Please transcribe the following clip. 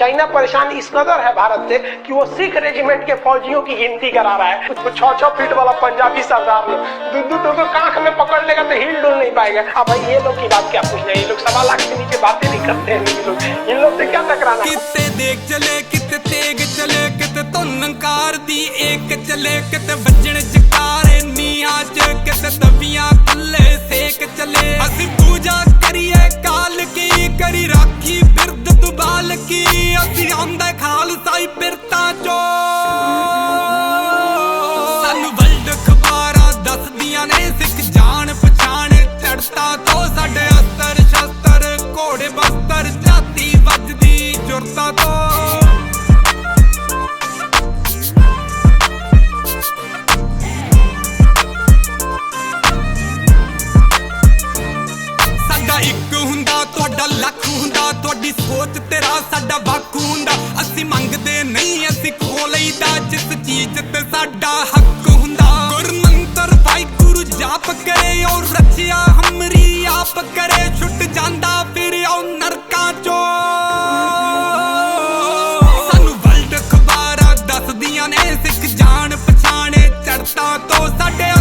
China परेशान इस कदर है भारत से कि वो सिख रेजिमेंट के फौजियों की गिनती करा रहा है। तो छः छः फीट वाला पंजाबी सरदार लोग दूध कांख में पकड़ लेगा तो हिल डुल नहीं पाएगा। अब भाई ये लोग की बात क्या पूछ रहे हैं? ये लोग सवा लाख के नीचे बातें नहीं करते हैं, ये लोग। इन लोग से क्या टकराना कितने देख चले कितने तेग चले कितने तो नंकार दी एक चले कितने बजने चकारे नी आज कितने दबियाँ थल्ले से ਤੁਹਾਡਾ ਲੱਖ ਹੁੰਦਾ, ਤੁਹਾਡੀ ਸੋਚ ਤੇਰਾ ਸਾਡਾ ਵਾਕੂ ਹੁੰਦਾ। ਅਸੀਂ ਮੰਗਦੇ ਨਹੀਂ, ਅਸੀਂ ਖੋ ਲਈਦਾ, ਜਿਸ ਚੀਜ਼ ਤੇ ਸਾਡਾ ਹੱਕ ਹੁੰਦਾ। ਗੁਰਮੰਤਰ ਵਾਹਿਗੁਰੂ ਜਾਪ ਕਰੇ ਔਰ ਰਚਿਆ ਹਮਰੀ ਆਪ ਕਰੇ। தட்டே